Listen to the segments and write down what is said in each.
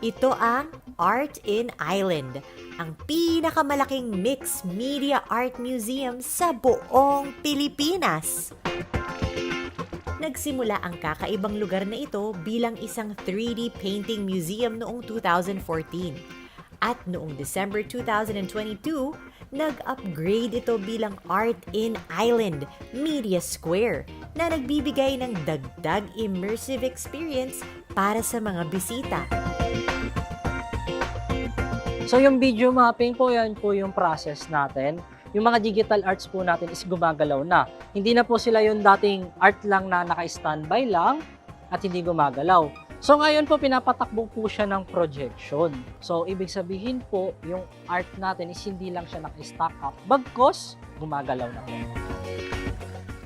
Ito ang Art in Island, ang pinakamalaking mixed media art museum sa buong Pilipinas. Nagsimula ang kakaibang lugar na ito bilang isang 3D painting museum noong 2014. At noong December 2022, nag-upgrade ito bilang Art in Island Media Square na nagbibigay ng dagdag immersive experience para sa mga bisita. So yung video mapping po, yan po yung process natin. Yung mga digital arts po natin is gumagalaw na. Hindi na po sila yung dating art lang na naka-standby lang at hindi gumagalaw. So ngayon po pinapatakbo po siya ng projection. So ibig sabihin po yung art natin is hindi lang siya naka-stack up. Bagkos, gumagalaw na po.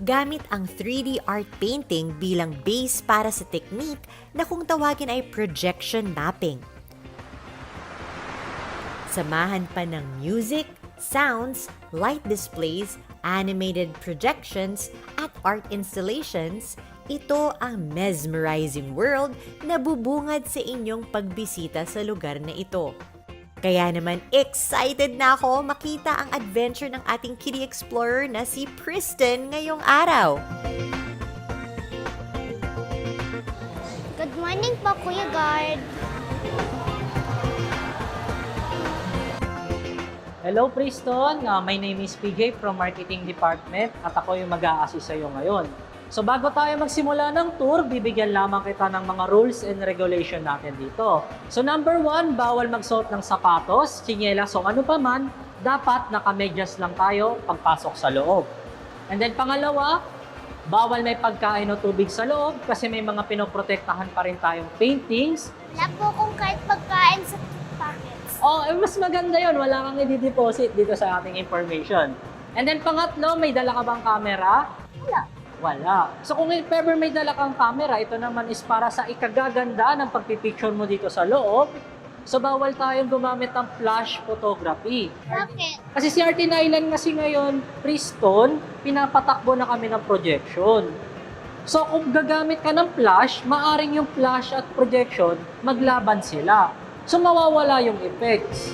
Gamit ang 3D art painting bilang base para sa technique na kung tawagin ay projection mapping. Samahan pa ng music, sounds, light displays, animated projections, at art installations, ito ang mesmerizing world na bubungad sa inyong pagbisita sa lugar na ito. Kaya naman excited na ako makita ang adventure ng ating kitty explorer na si Priston ngayong araw. Good morning po, Kuya Guard. Hello Preston, Uh, my name is PJ from Marketing Department at ako yung mag-a-assist sa iyo ngayon. So bago tayo magsimula ng tour, bibigyan lamang kita ng mga rules and regulation natin dito. So number one, bawal magsuot ng sapatos, tsinelas o ano pa man, dapat nakamedyas lang tayo pagpasok sa loob. And then pangalawa, bawal may pagkain o tubig sa loob kasi may mga pinoprotektahan pa rin tayong paintings Wala po kung kahit pagkain sa. Oh, eh, mas maganda yon. Wala kang i-deposit dito sa ating information. And then pangatlo, may dala ka bang camera? Wala. Wala. So kung ever may dala kang camera, ito naman is para sa ikagaganda ng pagpipicture mo dito sa loob. So bawal tayong gumamit ng flash photography. Bakit? Kasi si Artin Island kasi ngayon, Preston, pinapatakbo na kami ng projection. So kung gagamit ka ng flash, maaring yung flash at projection maglaban sila. So mawawala yung effects.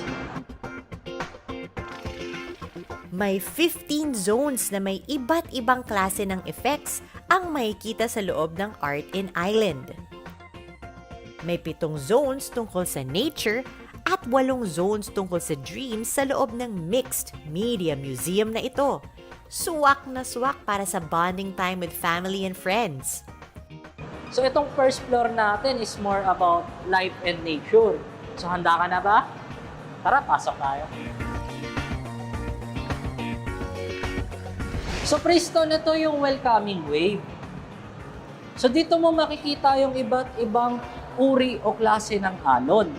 May 15 zones na may iba't ibang klase ng effects ang makikita sa loob ng Art in Island. May pitong zones tungkol sa nature at walong zones tungkol sa dreams sa loob ng mixed media museum na ito. Suwak na suwak para sa bonding time with family and friends. So itong first floor natin is more about life and nature. So handa ka na ba? Tara, pasok tayo. So Preston, ito yung welcoming wave. So dito mo makikita yung iba't ibang uri o klase ng alon.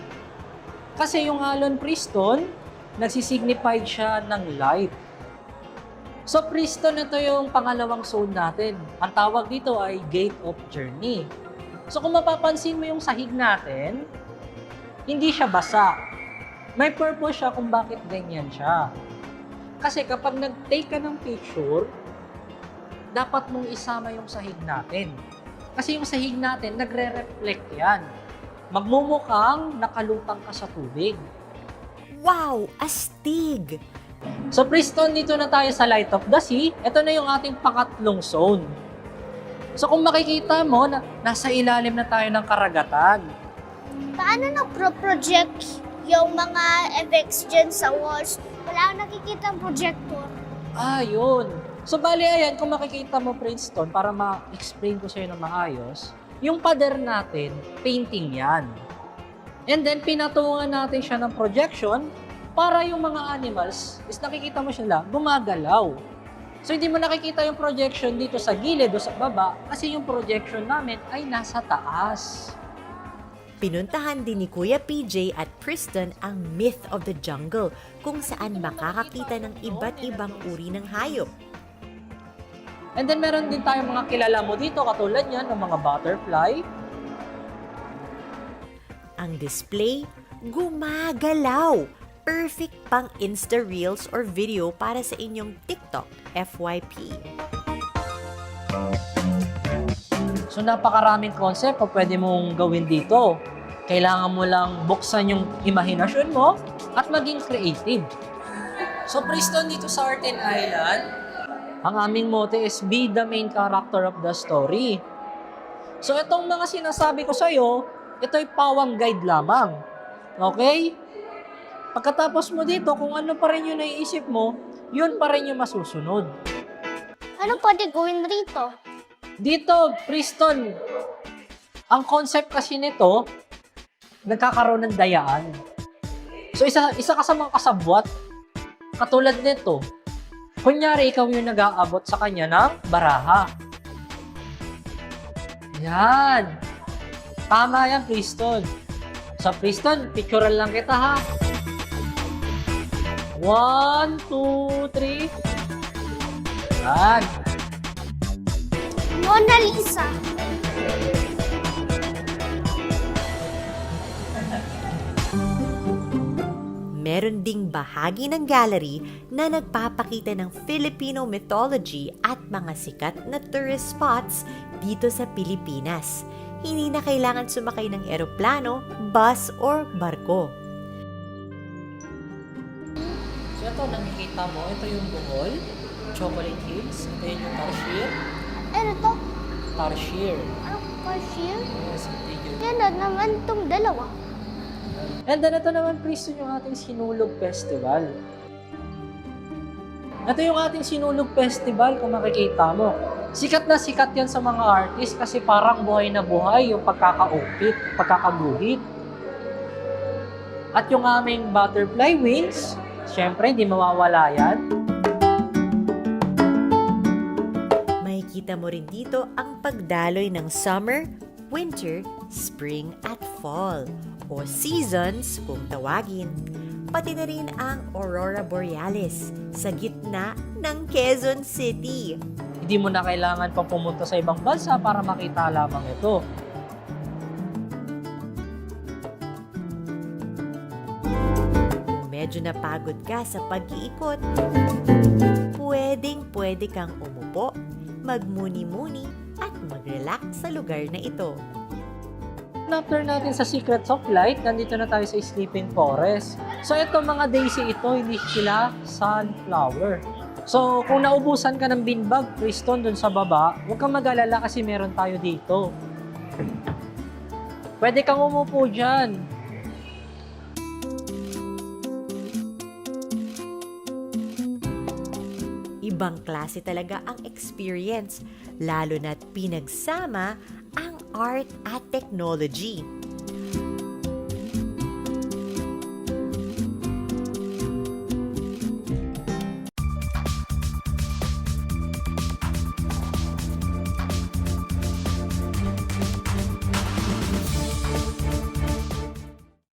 Kasi yung alon Preston, nagsisignify siya ng life. So Preston, ito yung pangalawang zone natin. Ang tawag dito ay Gate of Journey. So kung mapapansin mo yung sahig natin, hindi siya basa. May purpose siya kung bakit ganyan siya. Kasi kapag nag-take ka ng picture, dapat mong isama yung sahig natin. Kasi yung sahig natin, nagre-reflect yan. Magmumukhang nakalutang ka sa tubig. Wow! Astig! So Preston, dito na tayo sa Light of the Sea. Ito na yung ating pangatlong zone. So kung makikita mo, na, nasa ilalim na tayo ng karagatan. Paano nagpro-project yung mga effects dyan sa walls? Wala akong nakikita ang projector. Ah, yun. So bali ayan, kung makikita mo Princeton, para ma-explain ko sa'yo ng maayos, yung pader natin, painting yan. And then pinatungan natin siya ng projection para yung mga animals, is nakikita mo sila, gumagalaw. So hindi mo nakikita yung projection dito sa gilid o sa baba kasi yung projection namin ay nasa taas. Pinuntahan din ni Kuya PJ at Priston ang Myth of the Jungle kung saan makakakita ng iba't ibang uri ng hayop. And then meron din tayong mga kilala mo dito katulad yan ng mga butterfly, Ang display, gumagalaw! Perfect pang Insta Reels or video para sa inyong TikTok FYP. So napakaraming concept pa pwede mong gawin dito. Kailangan mo lang buksan yung imahinasyon mo at maging creative. So, Preston, dito sa Art and Island, ang aming mote is be the main character of the story. So, itong mga sinasabi ko sa'yo, ito'y pawang guide lamang. Okay? Pagkatapos mo dito, kung ano pa rin yung naiisip mo, yun pa rin yung masusunod. Ano pwede gawin rito? Dito, Preston, ang concept kasi nito, nagkakaroon ng dayaan. So, isa, isa ka sa mga kasabwat, katulad nito, kunyari ikaw yung nag-aabot sa kanya ng baraha. Yan. Tama yan, Preston. Sa Preston, picturean lang kita ha. One, two, three. Yan. Mona Lisa. Meron ding bahagi ng gallery na nagpapakita ng Filipino mythology at mga sikat na tourist spots dito sa Pilipinas. Hindi na kailangan sumakay ng eroplano, bus, or barko. So ito, nakikita mo, ito yung Bohol, Chocolate Hills, ito yun yung Tarsier. Ano to? Tarsier. Ano cashier? Yes, ito yun. Gano'n naman tong dalawa. And then ito naman, Preston, yung ating Sinulog Festival. Ito yung ating Sinulog Festival, kung makikita mo. Sikat na sikat yan sa mga artist kasi parang buhay na buhay yung pagkakaupit, pagkakaguhit. At yung aming butterfly wings, syempre hindi mawawala yan. Makikita mo rin dito ang pagdaloy ng summer, winter, spring at fall o seasons kung tawagin. Pati na rin ang Aurora Borealis sa gitna ng Quezon City. Hindi mo na kailangan pa pumunta sa ibang bansa para makita lamang ito. Medyo napagod ka sa pag-iikot, pwedeng pwede kang umupo, magmuni-muni at mag-relax sa lugar na ito. After natin sa Secrets of Light, nandito na tayo sa Sleeping Forest. So ito mga daisy ito, hindi sila sunflower. So kung naubusan ka ng beanbag, Preston, dun sa baba, huwag kang mag-alala kasi meron tayo dito. Pwede kang umupo dyan. Ibang klase talaga ang experience, lalo na't pinagsama ang art at technology.